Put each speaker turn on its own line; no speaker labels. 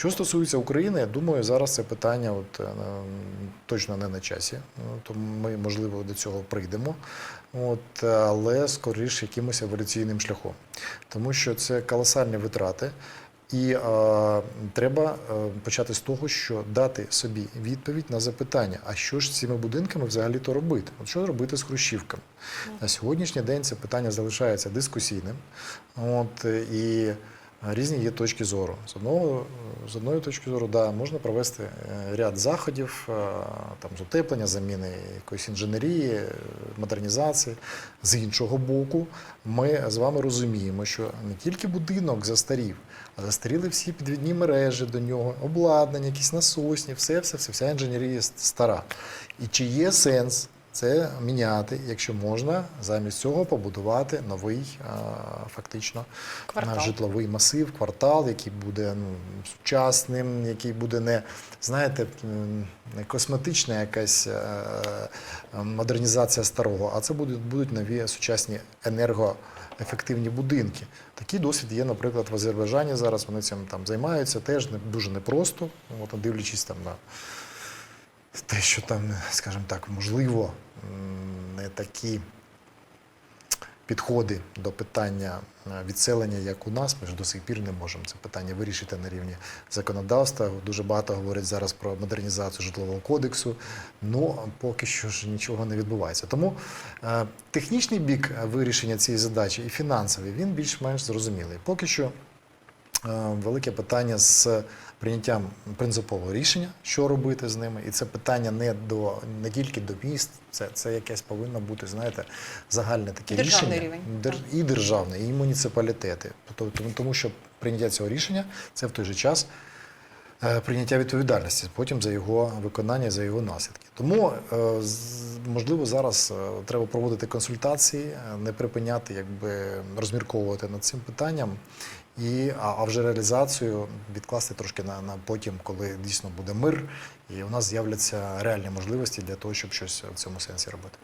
Що стосується України, я думаю, зараз це питання от, е, точно не на часі. Ну, Тому ми, можливо, до цього прийдемо. От, але скоріш якимось еволюційним шляхом. Тому що це колосальні витрати. І е, треба е, почати з того, що дати собі відповідь на запитання, а що ж з цими будинками взагалі-то робити? От що робити з хрущівками? На сьогоднішній день це питання залишається дискусійним. От, і різні є точки зору. З, одного, з одної точки зору, да, можна провести е, ряд заходів, е, там, з утеплення, заміни якоїсь інженерії, е, модернізації. З іншого боку, ми з вами розуміємо, що не тільки будинок застарів, а застаріли всі підвідні мережі до нього, обладнання, якісь насосні, все, все, все, вся інженерія стара. І чи є сенс це міняти, якщо можна замість цього побудувати новий фактично
Квартал.
житловий масив, квартал, який буде ну, сучасним, який буде не знаєте, не косметична якась е, модернізація старого, а це будуть, будуть нові сучасні енергоефективні будинки. Такий досвід є, наприклад, в Азербайджані зараз. Вони цим там займаються теж не дуже непросто. От дивлячись там на те, що там, скажімо так, можливо, не такі підходи до питання е, відселення, як у нас, ми ж до сих пір не можемо це питання вирішити на рівні законодавства. Дуже багато говорять зараз про модернізацію житлового кодексу. Ну поки що ж нічого не відбувається. Тому е, технічний бік вирішення цієї задачі і фінансовий він більш-менш зрозумілий. Поки що велике питання з прийняттям принципового рішення, що робити з ними, і це питання не до не тільки до міст, це, це якесь повинно бути, знаєте, загальне таке
Державний
рішення
рівень.
Дер- і державне, і муніципалітети. Тобто, тому, що прийняття цього рішення це в той же час е, прийняття відповідальності потім за його виконання, за його наслідки. Тому е, можливо зараз е, треба проводити консультації, е, не припиняти, якби розмірковувати над цим питанням. І, а, а вже реалізацію відкласти трошки на, на потім, коли дійсно буде мир, і у нас з'являться реальні можливості для того, щоб щось в цьому сенсі робити.